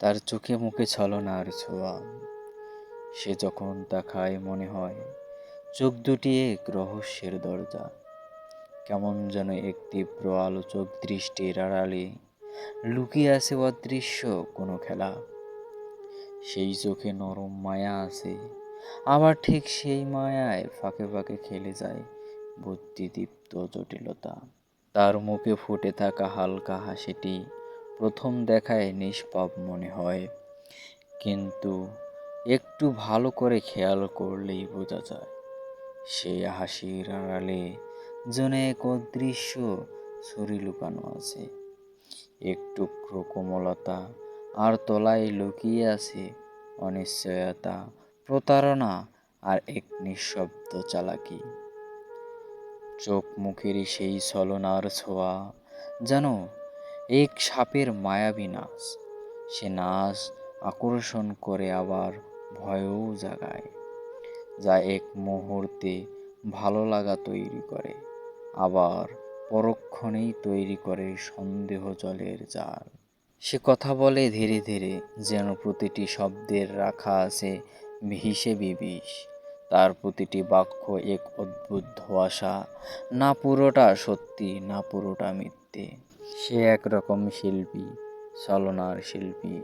তার চোখে মুখে ছলনার ছোঁয়া। সে যখন তাকায় মনে হয়, চোখ দুটি এক রহস্যের দরজা। কেমন যেন এক তীব্র আলোচক দৃষ্টির আড়ালে লুকিয়ে আছে অদৃশ্য কোনো খেলা। সেই চোখে নরম মায়া আছে, আবার ঠিক সেই মায়ায় ফাঁকে ফাঁকে খেলে যায় বুদ্ধিদীপ্ত জটিলতা। তার মুখে ফুটে থাকা হালকা হাসিটি প্রথম দেখায় নিষ্পাপ মনে হয়। কিন্তু একটু ভালো করে খেয়াল করলেই বোঝা যায় সেই হাসির আড়ালে যেন এক অদৃশ্য ছুরি লুকানো আছে। একটু কোমলতা আর তলায় লুকিয়ে আছে অনিশ্চয়তা, প্রতারণা আর এক নিঃশব্দ চালাকি। চোখ মুখেরই সেই ছলনার ছোঁয়া যেন এক সাপের মায়াবী নাচ। সে নাচ আকর্ষণ করে আবার ভয়ও জাগায়, যা এক মুহূর্তে ভালো লাগা তৈরি করে। আবার পরক্ষণেই তৈরি করে সন্দেহ জলের জাল। সে কথা বলে ধীরে ধীরে, যেন প্রতিটি শব্দের রাখা আছে হিসেবে বিষ। তার প্রতিটি বাক্য এক অদ্ভুত ধোয়াশা। না পুরোটা সত্যি, না পুরোটা মিথ্যে। সে একরকম শিল্পী, ছলনার শিল্পী।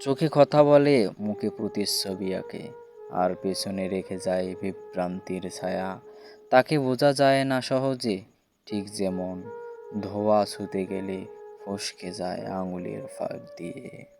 চোখে কথা বলে, মুখে প্রতিচ্ছবি আঁকে, আর পেছনে রেখে যায় বিভ্রান্তির ছায়া। তাকে বোঝা যায় না সহজে, ঠিক যেমন ধোয়া ছুতে গেলে ফসকে যায় আঙুলের ফাঁক দিয়ে।